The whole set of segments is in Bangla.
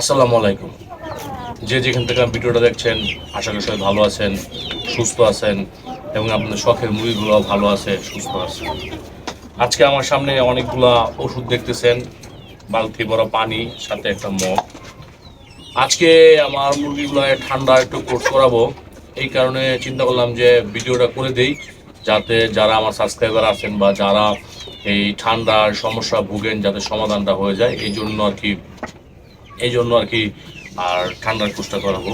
আসসালামু আলাইকুম। যে যেখান থেকে ভিডিওটা দেখছেন, আশা করি সবাই ভালো আছেন, সুস্থ আছেন এবং আপনাদের শখের মুরগিগুলো ভালো আছে, সুস্থ আছে। আজকে আমার সামনে অনেকগুলা ওষুধ দেখতেছেন, বালতি বড় পানি, সাথে একটা মগ। আজকে আমার মুরগিগুলো ঠান্ডা একটু কোর্স করাবো, এই কারণে চিন্তা করলাম যে ভিডিওটা করে দেই, যাতে যারা আমার সাবস্ক্রাইবার আছেন বা যারা এই ঠান্ডার সমস্যা ভুগেন, যাতে সমাধানটা হয়ে যায়, এই জন্য আর কি এই জন্য আর কি আর ঠান্ডার কোর্সটা করাবো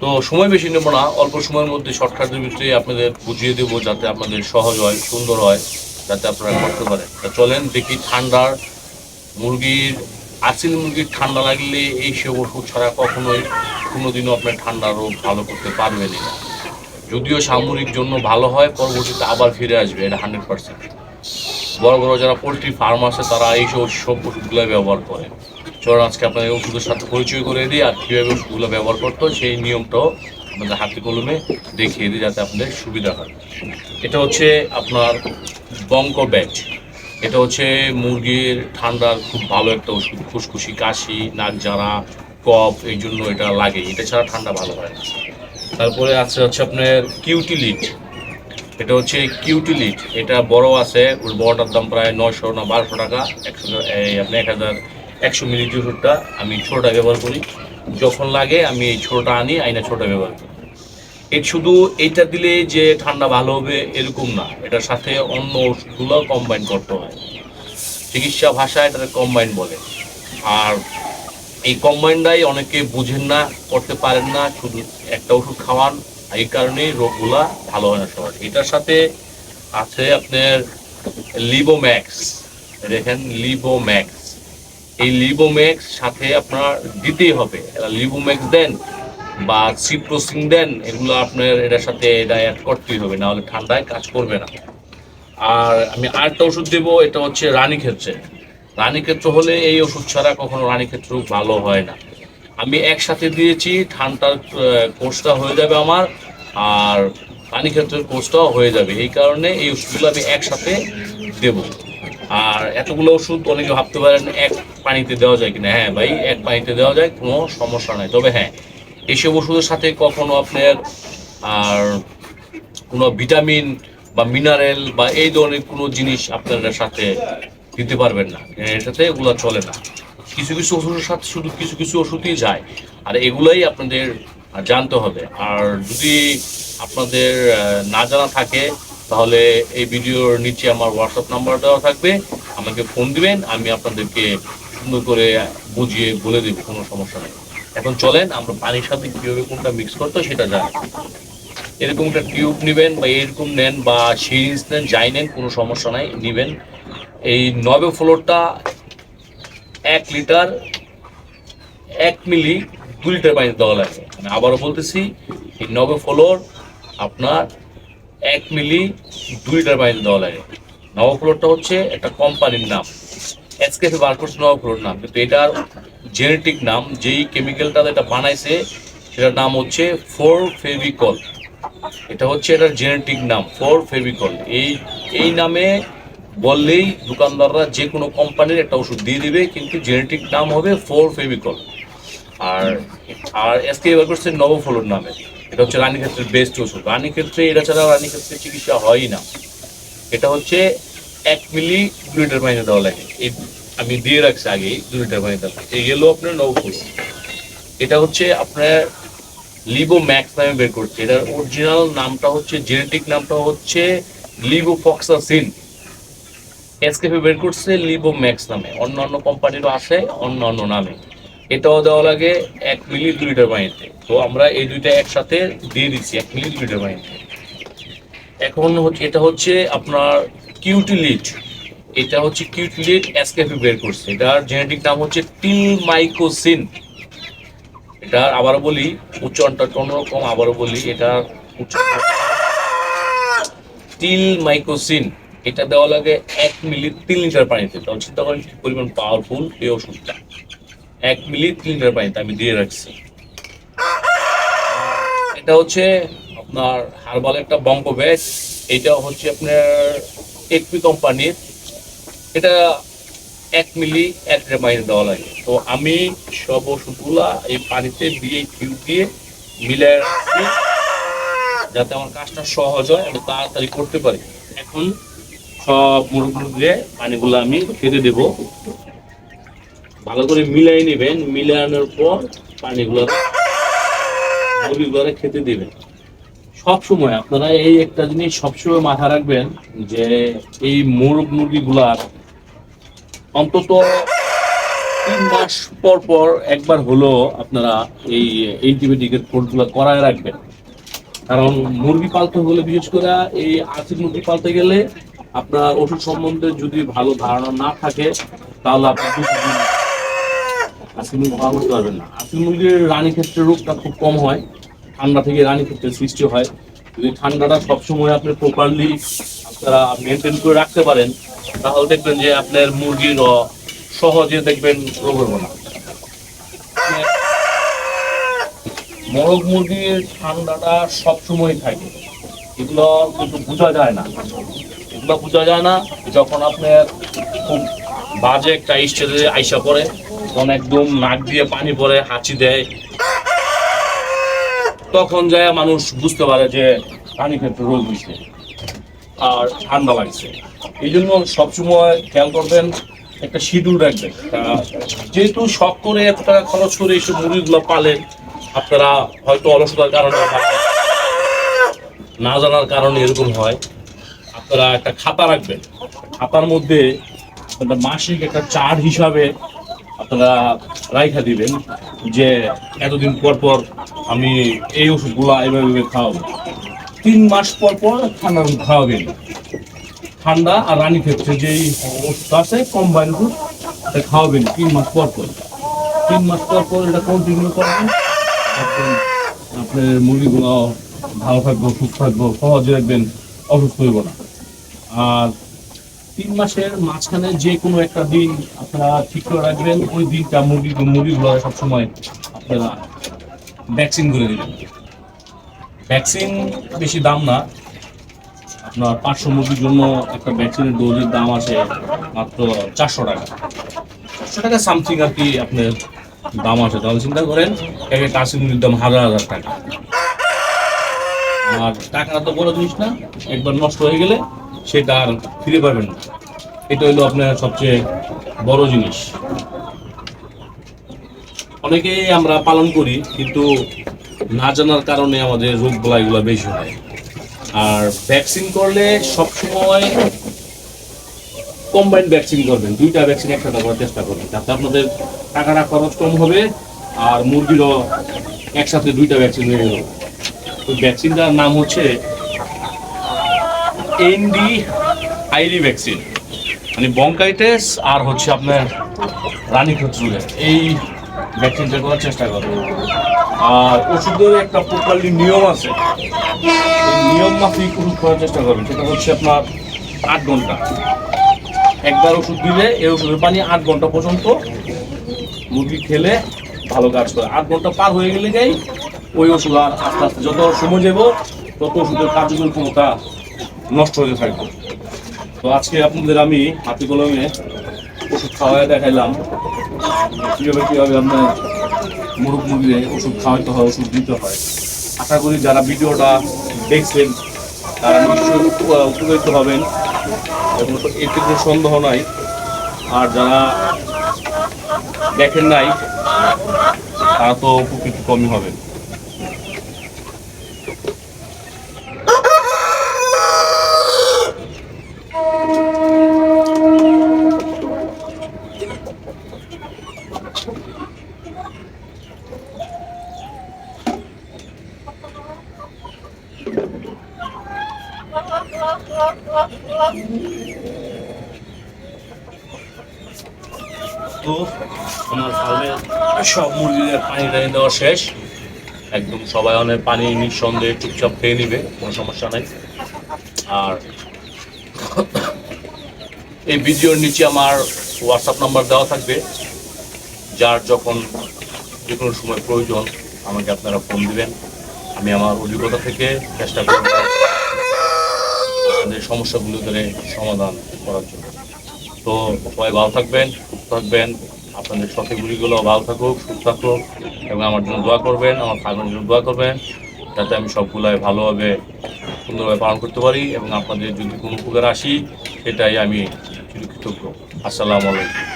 তো সময় বেশি নেব না, অল্প সময়ের মধ্যে শর্টকাটের ভিতরে আপনাদের বুঝিয়ে দেবো যাতে আপনাদের সহজ হয়, সুন্দর হয়, যাতে আপনারা করতে পারেন তা চলেন দেখি ঠান্ডার মুরগির আসিল মুরগির ঠান্ডা লাগলে এই সব ওষুধ ছাড়া কখনোই কোনোদিনও আপনার ঠান্ডা রোগ ভালো করতে পারবেন না। যদিও সামরিক জন্য ভালো হয়, পরবর্তীতে আবার ফিরে আসবে, এটা হান্ড্রেড পার্সেন্ট। বড় বড় যারা পোলট্রি ফার্ম আছে, তারা এই সব সব ওষুধগুলো ব্যবহার করে। চলুন আজকে আপনাদের ওষুধের সাথে পরিচয় করে দিই আর কীভাবে ওষুধগুলো ব্যবহার করতে সেই নিয়মটাও আপনাদের হাতে কলমে দেখিয়ে দিই যাতে আপনাদের সুবিধা হয়। এটা হচ্ছে আপনার বঙ্ক ব্যাট এটা হচ্ছে মুরগির ঠান্ডার খুব ভালো একটা ওষুধ, খুশখুশি, কাশি, নাক জানা কফ, এই জন্য এটা লাগে। এটা ছাড়া ঠান্ডা ভালো হয় না। তারপরে আছে হচ্ছে আপনার কিউটিলিট এটা হচ্ছে কিউটিলিট এটা বড় আছে, ওর বড়টার দাম প্রায় নয়শো না বারোশো টাকা, একশো আপনি এক হাজার একশো মিলিটি ওষুধটা আমি ছোটোটা ব্যবহার করি। যখন লাগে আমি এই ছোটোটা আনি, আইনা ছোটোটা ব্যবহার করি। এর শুধু এইটা দিলে যে ঠান্ডা ভালো হবে এরকম না, এটার সাথে অন্য ওষুধগুলো কম্বাইন করতে হয়। চিকিৎসা ভাষায় এটাকে কম্বাইন বলে। আর এই কম্বাইনটাই অনেকে বুঝেন না, করতে পারেন না, শুধু একটা ওষুধ খাওয়ান, এই কারণেই রোগগুলা ভালো হয় না সবার। এটার সাথে আছে আপনার লিবোম্যাক্স দেখেন লিবোম্যাক্স এই লিবোম্যাক্স সাথে আপনার দিতেই হবে। লিবোম্যাক্স দেন বা সিপ্রোসিং দেন, এগুলো আপনার এটার সাথে এটা অ্যাড করতেই হবে না হলে ঠান্ডায় কাজ করবে না। আর আমি আরেকটা ওষুধ দেবো, এটা হচ্ছে রানী ক্ষেত্রে রানী ক্ষেত্র হলে এই ওষুধ ছাড়া কখনো রানী ক্ষেত্র ভালো হয় না। আমি একসাথে দিয়েছি, ঠান্ডার কোর্সটা হয়ে যাবে আমার, আর রানী ক্ষেত্রের কোর্সটাও হয়ে যাবে। এই কারণে এই ওষুধগুলো আমি একসাথে দেব। আর এতগুলো ওষুধ অনেকে ভাবতে পারেন এক পানিতে দেওয়া যায় কিনা? হ্যাঁ ভাই, এক পানিতে দেওয়া যায়, কোনো সমস্যা নাই। তবে হ্যাঁ এইসব ওষুধের সাথে কখনো আপনার আর কোনো ভিটামিন বা মিনারেল বা এই ধরনের কোনো জিনিস আপনার সাথে দিতে পারবেন না। এটাতে এগুলো চলে না। কিছু কিছু ওষুধের সাথে শুধু কিছু কিছু ওষুধই যায়। আর এগুলাই আপনাদের জানতে হবে। আর যদি আপনাদের না জানা থাকে তাহলে এই ভিডিওর নিচে আমার হোয়াটসঅ্যাপ নাম্বার দেওয়া থাকবে। আমাকে ফোন দিবেন, আমি আপনাদেরকে সুন্দর করে বুঝিয়ে বলে দেবো, কোনো সমস্যা নেই। এখন চলেন, আমরা পানির সাথে কীভাবে কোনটা মিক্স করতে সেটা জানি। এরকম একটা টিউব নেবেন বা এরকম নেন বা সিরিঞ্জ নেন, যাই নেন, কোনো সমস্যা নাই, নেবেন। এই নবে ফ্লোরটা এক লিটার, এক মিলি দু লিটার পানি দেওয়া লাগে। আমি আবারও বলতেছি, এই নবে ফ্লোর আপনার এক মিলি দু লিটার পানি দেওয়া লাগে ফ্লোরটা হচ্ছে একটা কোম্পানির নাম। এসকেফে বার করছে নব ফ্লোর নাম। কিন্তু এটার জেনেটিক নাম, যেই কেমিক্যালটা এটা বানাইছে, সেটার নাম হচ্ছে ফোর ফেভিকল এটা হচ্ছে এটার জেনেটিক নাম ফোর ফেভিকল এই এই নামে বললেই দোকানদাররা যে কোনো কোম্পানির একটা ওষুধ দিয়ে দিবে, কিন্তু জেনেটিক নাম হবে ফোর ফেভিকল আর আর এসকে এবার করছে নবফলোর নামে। এটা হচ্ছে রানী রানীক্ষেত্রের বেস্ট ওষুধ। রানীক্ষেত্রে, এটা ছাড়া রানীক্ষেত্রে চিকিৎসা হয়ই না। এটা হচ্ছে এক মিলি দু লিটার পানিতে দেওয়া লাগে। এই আমি দিয়ে রাখছি আগেই দু লিটার পানিতে এই গেল আপনার নবফল এটা হচ্ছে আপনার লিবো ম্যাক্স নামে বের করছে। এটার অরিজিনাল নামটা হচ্ছে জেনেটিক নামটা হচ্ছে লিবোফক্সাসিন এসকেপে বের করছে লিবো ম্যাক্স নামে। অন্য অন্য কোম্পানিরও আছে অন্য অন্য নামে। এটাও দেওয়া লাগে এক মিলি দু লিটার পানিতে। তো আমরা এই দুইটা একসাথে দিয়ে দিচ্ছি এক মিলি দু লিটার পানিতে। এখন হচ্ছে, এটা হচ্ছে আপনার কিউটিলিট। এটা হচ্ছে কিউটিলিট এসকেপে বের করছে। এটার জেনেটিক নাম হচ্ছে টিল মাইকোসিন এটা আবারও বলি, উচ্চারণটা অন্যরকম, আবারও বলি এটা টিল মাইকোসিন এটা দেওয়া লাগে এক মিলি, তিন লিটার পানিতে। তখন চিন্তা করেন পরিমাণ পাওয়ারফুল এই ওষুধটা। এক মিলি লিটার পানিতে আমি দিয়ে রাখছি। এটা হচ্ছে আপনার হারবাল একটা বঙ্ক ব্যাচ এটা হচ্ছে আপনার একপি কোম্পানির। এটা এক মিলি, এক লিটার দেওয়া লাগে। তো আমি সব ওষুধগুলা এই পানিতে দিয়ে টিউব দিয়ে মিলে রাখছি, যাতে আমার কাজটা সহজ হয়, আমি তাড়াতাড়ি করতে পারি। এখন সব মুরগুলো দিয়ে পানিগুলো আমি খেতে দেব। ভালো করে মিলাই নেবেন, মিলানোর পর পানিগুলো মুরগিগুলো খেতে দিবেন। সব সময় আপনারা এই একটা জিনিস সবসময় মাথা রাখবেন যে এই মোরগ মুরগিগুলার অন্তত তিন মাস পর পর একবার হলো আপনারা এই অ্যান্টিবায়োটিকের কোর্সগুলো করায় রাখবেন। কারণ মুরগি পালতে হলে, বিশেষ করে এই আর্থিক মুরগি পালতে গেলে আপনার ওষুধ সম্বন্ধে যদি ভালো ধারণা না থাকে, তাহলে আপনি আর্থিক মুরগি পালন করতে পারবেন না। আর্থিক মুরগির রানী ক্ষেত্রে রোগটা খুব কম হয়, ঠান্ডা থেকে রানী ক্ষেত্রে সৃষ্টি হয়। যদি ঠান্ডাটা সবসময় আপনি প্রপারলি আপনারা মেনটেন করে রাখতে পারেন, তাহলে দেখবেন যে আপনার মুরগির সহজে দেখবেন রোগ হবে না। মোরগ মুরগির ঠান্ডাটা সবসময় থাকে। এগুলো কিন্তু বোঝা যায় না। এগুলো বোঝা যায় না যখন আপনার খুব বাজে একটা স্টেজে আইসা পড়ে। তখন একদম নাক দিয়ে পানি পড়ে হাঁচি দেয়। তখন যায় মানুষ বুঝতে পারে যে পানি ক্ষেত্রে রোগ হয়েছে আর ঠান্ডা লাগছে। এই জন্য সবসময় খেয়াল করবেন, একটা শিডিউল রাখবেন। যেহেতু শখ করে এত টাকা খরচ করে এইসব মুরগিগুলো পালেন, আপনারা হয়তো অলসতার কারণে না জানার কারণে এরকম হয়। আপনারা একটা খাতা রাখবেন। খাতার মধ্যে মাসিক একটা চার হিসাবে আপনারা রাইখা দিবেন যে এতদিন পর পর আমি এই ওষুধগুলো এভাবে খাওয়াবো। তিন মাস পর পর ঠান্ডা ওষুধ খাওয়াবেন ঠান্ডা আর রানী ক্ষেত্রে যে ওষুধ আছে কম্বাইন ওষুধ, এটা খাওয়াবেন তিন মাস পর পর। তিন মাস পর পর এটা কন্টিনিউ করবেন। আপনার মুরগিগুলো ভালো থাকব, সুস্থ থাকব, সহজে রাখবেন, অসুস্থ হইব না। আর তিন মাসের মাঝখানে যে কোনো একটা দিন আপনারা ঠিক করে রাখবেন, ওই দিনটা মুরগি মুরগিগুলো সবসময় আপনারা ভ্যাকসিন করে দেবেন। ভ্যাকসিন বেশি দাম না। আপনার পাঁচশো মুরগির জন্য একটা ভ্যাকসিনের ডোজের দাম আছে মাত্র চারশো টাকা। চারশো টাকা সামথিং আর কি আপনার দাম আছে। তাহলে চিন্তা করেন, এক একটা আশি মুরগির দাম হাজার হাজার টাকা। আর টাকা তো বড় জিনিস না, একবার নষ্ট হয়ে গেলে সেটা আর ফিরে পাবেন না। এটা হলো আপনার সবচেয়ে বড় জিনিস। অনেকেই আমরা পালন করি, কিন্তু না জানার কারণে আমাদের রোগ বলাইগুলো বেশি হয়। আর ভ্যাকসিন করলে সবসময় কম্বাইন্ড ভ্যাকসিন করবেন, দুইটা ভ্যাকসিন একসাথে করার চেষ্টা করবেন। যাতে আপনাদের টাকাটা খরচ কম হবে, আর মুরগিরও একসাথে দুইটা ভ্যাকসিন হয়ে গেল ওই ভ্যাকসিনটার নাম হচ্ছে এনডি আইরি ভ্যাকসিন মানে বঙ্কাইটিস আর হচ্ছে আপনার রানী ক্ষত্রুলের এই ভ্যাকসিনটা করার চেষ্টা করবেন আর ওষুধের একটা প্রপারলি নিয়ম আছে। নিয়ম মাফিক ওষুধ করার চেষ্টা করবেন। সেটা হচ্ছে আপনার আট ঘণ্টা। একবার ওষুধ দিলে এই ওষুধের পানি আট ঘণ্টা পর্যন্ত মুরগি খেলে ভালো কাজ করে। আট ঘণ্টা পার হয়ে গেলে যাই ওই ওষুধ আর আস্তে আস্তে যত সময় যাব, তত ওষুধের কার্যকরী ক্ষমতা নষ্ট হতে থাকবে। তো আজকে আপনাদের আমি হাতে কলমে ওষুধ খাওয়ায় দেখাইলাম। কীভাবে কীভাবে আপনার মুরগ মুরগিদের ওষুধ খাওয়াতে হয়, ওষুধ দিতে হয়। আশা করি যারা ভিডিওটা দেখছেন, তারা নিশ্চয়ই উপ- উপকৃত হবেন। এবং এতে কোনো সন্দেহ নাই। আর যারা দেখেন নাই, তারা তো উপকৃত কমই হবেন। তো আমার ফার্মে সব মুরগিদের পানি টানি দেওয়া শেষ। একদম সবাই অনেক পানি নিঃসন্দেহে চুপচাপ খেয়ে নিবে, কোনো সমস্যা নাই। আর এই ভিডিওর নিচে আমার হোয়াটসঅ্যাপ নাম্বার দেওয়া থাকবে। যার যখন যে সময় প্রয়োজন, আমাকে আপনারা ফোন দিবেন। আমি আমার অভিজ্ঞতা থেকে চেষ্টা করব। সমস্যাগুলো ধরে সমাধান করার জন্য। তো সবাই ভালো থাকবেন, সুস্থ থাকবেন। আপনাদের শখের গুলিগুলো ভালো থাকুক, সুস্থ থাকুক এবং আমার জন্য দোয়া করবেন, আমার ফার্মের জন্য দোয়া করবেন যাতে আমি সবগুলাই ভালোভাবে, সুন্দরভাবে পালন করতে পারি এবং আপনাদের যদি কোনো উপকার আসি, সেটাই আমি চিরকৃতজ্ঞ। আসসালামু আলাইকুম।